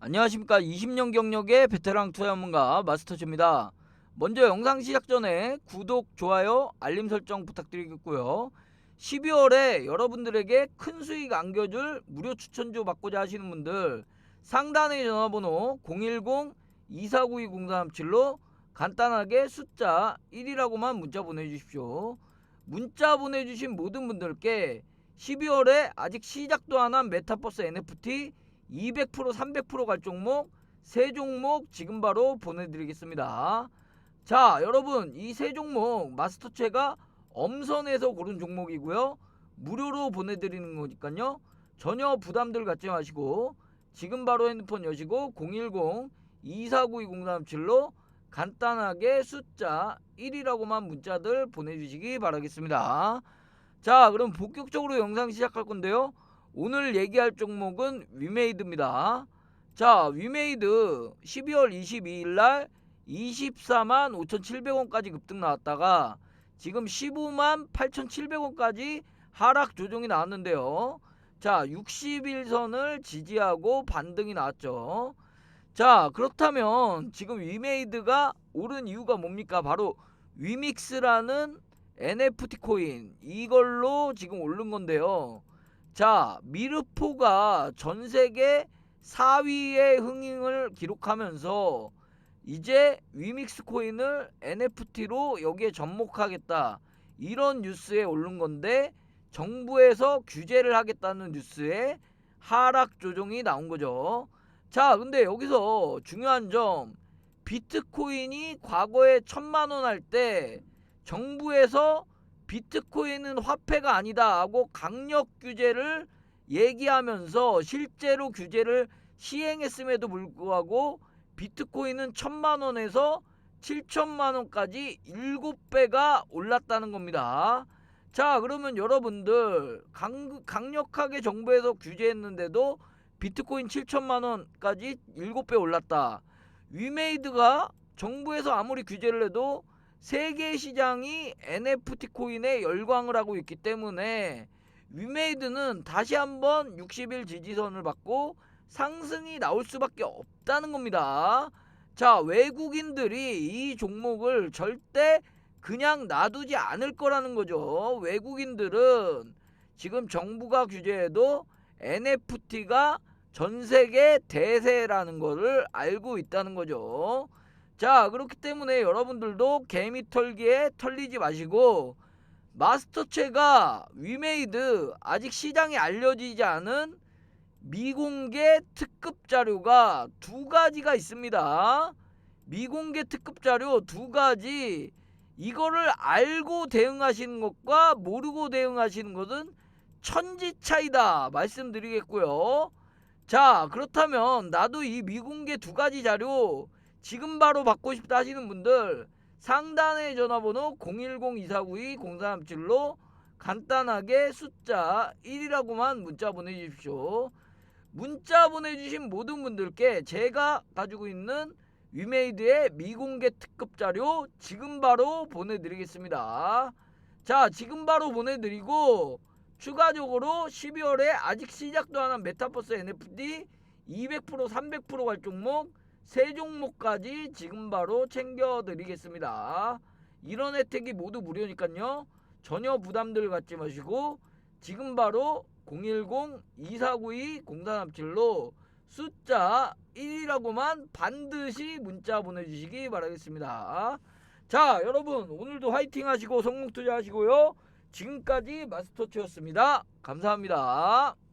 안녕하십니까 20년 경력의 베테랑 투자 전문가 마스터즈입니다. 먼저 영상 시작 전에 구독, 좋아요, 알림 설정 부탁드리겠고요. 12월에 여러분들에게 큰 수익 안겨줄 무료 추천주 받고자 하시는 분들 상단의 전화번호 010-2492-0337로 간단하게 숫자 1이라고만 문자 보내주십시오. 문자 보내주신 모든 분들께 12월에 아직 시작도 안 한 메타버스 NFT 200% 300%갈 종목 세 종목 지금 바로 보내드리겠습니다. 자 여러분 이 세 종목 마스터체가 엄선해서 고른 종목이고요. 무료로 보내드리는 거니까요. 전혀 부담들 갖지 마시고 지금 바로 핸드폰 여시고 010-2492-0337로 간단하게 숫자 1이라고만 문자들 보내주시기 바라겠습니다. 자 그럼 본격적으로 영상 시작할 건데요. 오늘 얘기할 종목은 위메이드입니다. 자, 위메이드 12월 22일 날 24만 5,700원까지 급등 나왔다가 지금 15만 8,700원까지 하락 조정이 나왔는데요. 자, 60일선을 지지하고 반등이 나왔죠. 자, 그렇다면 지금 위메이드가 오른 이유가 뭡니까? 바로 위믹스라는 NFT 코인 이걸로 지금 오른 건데요. 자, 미르포가 전 세계 4위의 흥행을 기록하면서 이제 위믹스 코인을 NFT로 여기에 접목하겠다. 이런 뉴스에 오른 건데 정부에서 규제를 하겠다는 뉴스에 하락 조정이 나온 거죠. 자, 근데 여기서 중요한 점 비트코인이 과거에 천만 원 할 때 정부에서 비트코인은 화폐가 아니다 하고 강력 규제를 얘기하면서 실제로 규제를 시행했음에도 불구하고 비트코인은 천만 원에서 7천만 원까지 7배가 올랐다는 겁니다. 자, 그러면 여러분들 강, 강력하게 정부에서 규제했는데도 비트코인 7천만 원까지 7배 올랐다. 위메이드가 정부에서 아무리 규제를 해도 세계 시장이 NFT 코인에 열광을 하고 있기 때문에 위메이드는 다시 한번 60일 지지선을 받고 상승이 나올 수밖에 없다는 겁니다. 자, 외국인들이 이 종목을 절대 그냥 놔두지 않을 거라는 거죠. 외국인들은 지금 정부가 규제해도 NFT가 전 세계 대세라는 거를 알고 있다는 거죠. 자, 그렇기 때문에 여러분들도 개미 털기에 털리지 마시고 마스터체가 위메이드 아직 시장에 알려지지 않은 미공개 특급 자료가 두 가지가 있습니다. 미공개 특급 자료 두 가지 이거를 알고 대응하시는 것과 모르고 대응하시는 것은 천지 차이다 말씀드리겠고요. 자, 그렇다면 나도 이 미공개 두 가지 자료 지금 바로 받고 싶다 하시는 분들 상단의 전화번호 010-2492-0337로 간단하게 숫자 1이라고만 문자 보내주십시오. 문자 보내주신 모든 분들께 제가 가지고 있는 위메이드의 미공개 특급 자료 지금 바로 보내드리겠습니다. 자, 지금 바로 보내드리고 추가적으로 12월에 아직 시작도 안 한 메타버스 NFT 200% 300%갈 종목 세 종목까지 지금 바로 챙겨드리겠습니다. 이런 혜택이 모두 무료니까요. 전혀 부담들 갖지 마시고 지금 바로 010-2492-0337로 숫자 1이라고만 반드시 문자 보내주시기 바라겠습니다. 자 여러분 오늘도 화이팅 하시고 성공 투자하시고요. 지금까지 마스터치였습니다. 감사합니다.